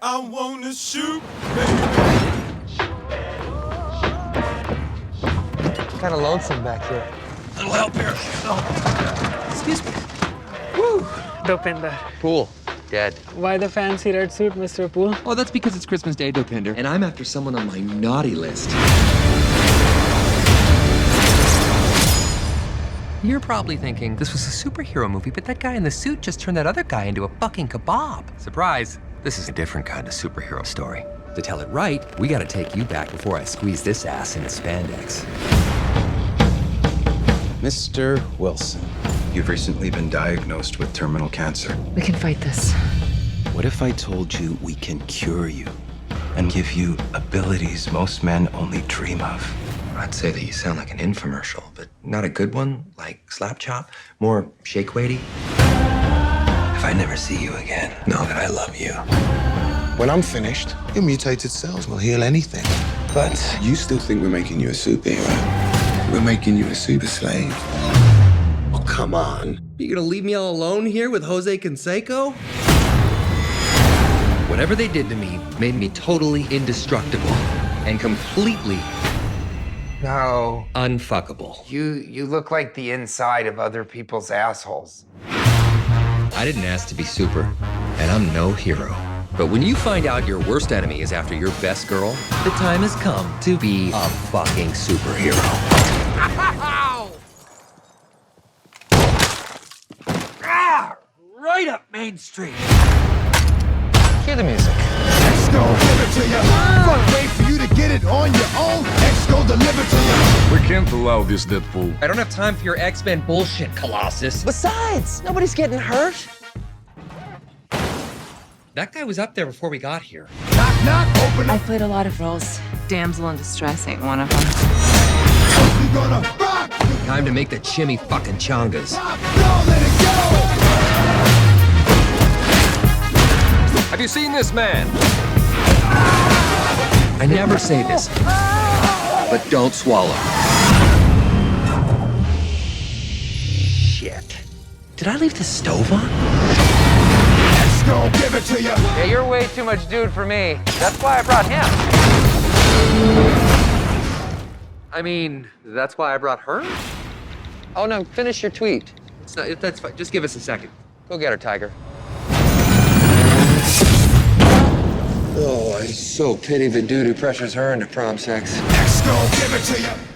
I wanna shoot. Kind of lonesome back here. A Little help here. Excuse me. Woo! Dopinder. Pool. Dead. Why the fancy red suit, Mr. Pool? Oh, that's because it's Christmas Day, Dopinder, and I'm after someone on my naughty list. You're probably thinking this was a superhero movie, but that guy in the suit just turned that other guy into a fucking kebab. Surprise! This is a different kind of superhero story. To tell it right, we gotta take you back before I squeeze this ass into spandex. Mr. Wilson, you've recently been diagnosed with terminal cancer. We can fight this. What if I told you we can cure you and give you abilities most men only dream of? I'd say that you sound like an infomercial, but not a good one, like Slap Chop, more shake weighty. If I never see you again, know that I love you. When I'm finished, your mutated cells will heal anything. But you still think we're making you a superhero. We're making you a super slave. Oh, come on. You're gonna leave me all alone here with Jose Canseco? Whatever they did to me made me totally indestructible and completely No. unfuckable. You you look like the inside of other people's assholes. I didn't ask to be super, and I'm no hero. But when you find out your worst enemy is after your best girl, the time has come to be a fucking superhero. Ah, right up Main Street. Cue the music. X gon' give it to ya. Deliver to ya. We can't allow this, Deadpool. I don't have time for your X-Men bullshit, Colossus. Besides, nobody's getting hurt. That guy was up there before we got here. Knock, knock, open I've played a lot of roles. Damsel in distress ain't one of them. You gonna rock. Time to make the chimmy fucking chongas. Rock, don't let it go. Have you seen this man? I never say this, oh, but don't swallow. Shit. Did I leave the stove on? X gon' give it to ya. Yeah, you're way too much dude for me. That's why I brought him. I mean, that's why I brought her? Oh no, finish your tweet. It's not, that's fine. Just give us a second. Go get her, Tiger. Oh, I so pity the dude who pressures her into prom sex. X gon' give it to ya.